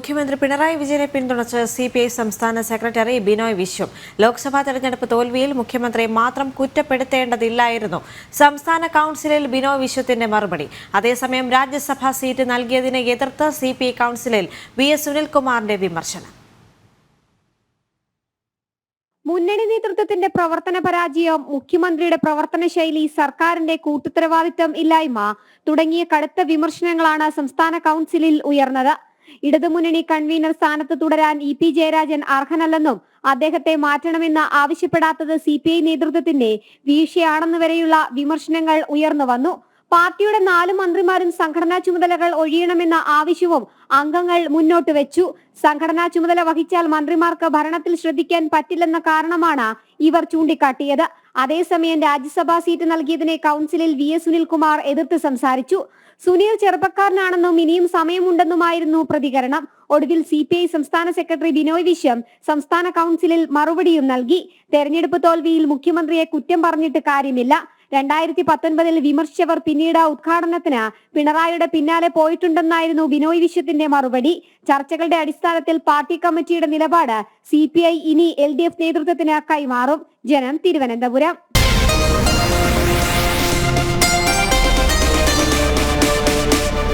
മുഖ്യമന്ത്രി പിണറായി വിജയനെ പിന്തുണച്ച് സി പി ഐ സംസ്ഥാന സെക്രട്ടറി ബിനോയ് വിശ്വം. ലോക്സഭാ തെരഞ്ഞെടുപ്പ് തോൽവിയിൽ മുഖ്യമന്ത്രിയെ മാത്രം കുറ്റപ്പെടുത്തേണ്ടതില്ലായിരുന്നു. സംസ്ഥാന കൗൺസിലിൽ ബിനോയ് വിശ്വത്തിന്റെ മറുപടി. അതേസമയം രാജ്യസഭാ സീറ്റ് നൽകിയതിനെ എതിർത്ത് സി പി ഐ കൗൺസിലിൽ വി എസ് സുനിൽകുമാറിന്റെ വിമർശനം. മുന്നണി നേതൃത്വത്തിന്റെ പ്രവർത്തന പരാജയം മുഖ്യമന്ത്രിയുടെ പ്രവർത്തന ശൈലി സർക്കാരിന്റെ കൂട്ടുത്തരവാദിത്തം ഇല്ലായ്മ തുടങ്ങിയ കടുത്ത വിമർശനങ്ങളാണ് സംസ്ഥാന കൗൺസിലിൽ ഉയർന്നത്. ഇടതുമുന്നണി കൺവീനർ സ്ഥാനത്ത് തുടരാൻ ഇ പി ജയരാജൻ അർഹനല്ലെന്നും അദ്ദേഹത്തെ മാറ്റണമെന്ന് ആവശ്യപ്പെടാത്തത് സി പി ഐ നേതൃത്വത്തിന്റെ വീഴ്ചയാണെന്ന് വരെയുള്ള വിമർശനങ്ങൾ ഉയർന്നു വന്നു. പാർട്ടിയുടെ നാല് മന്ത്രിമാരും സംഘടനാ ചുമതലകൾ ഒഴിയണമെന്ന ആവശ്യവും അംഗങ്ങൾ മുന്നോട്ട് വെച്ചു. സംഘടനാ ചുമതല വഹിച്ചാൽ മന്ത്രിമാർക്ക് ഭരണത്തിൽ ശ്രദ്ധിക്കാൻ പറ്റില്ലെന്ന കാരണമാണ് ഇവർ ചൂണ്ടിക്കാട്ടിയത്. അതേസമയം രാജ്യസഭാ സീറ്റ് നൽകിയതിനെ കൗൺസിലിൽ വി എസ് സുനിൽകുമാർ എതിർത്ത് സംസാരിച്ചു. സുനിൽ ചെറുപ്പക്കാരനാണെന്നും ഇനിയും സമയമുണ്ടെന്നുമായിരുന്നു പ്രതികരണം. ഒടുവിൽ സി പി ഐ സംസ്ഥാന സെക്രട്ടറി ബിനോയ് വിശ്വം സംസ്ഥാന കൗൺസിലിൽ മറുപടിയും നൽകി. തെരഞ്ഞെടുപ്പ് തോൽവിയിൽ മുഖ്യമന്ത്രിയെ കുറ്റം പറഞ്ഞിട്ട് കാര്യമില്ല. രണ്ടായിരത്തി പത്തൊൻപതിൽ വിമർശിച്ചവർ പിന്നീട് ഉദ്ഘാടനത്തിന് പിണറായിയുടെ പിന്നാലെ പോയിട്ടുണ്ടെന്നായിരുന്നു ബിനോയ് വിശ്വത്തിന്റെ മറുപടി. ചർച്ചകളുടെ അടിസ്ഥാനത്തിൽ പാർട്ടി കമ്മിറ്റിയുടെ നിലപാട് സി ഇനി എൽ നേതൃത്വത്തിന് കൈമാറും. ജനം തിരുവനന്തപുരം.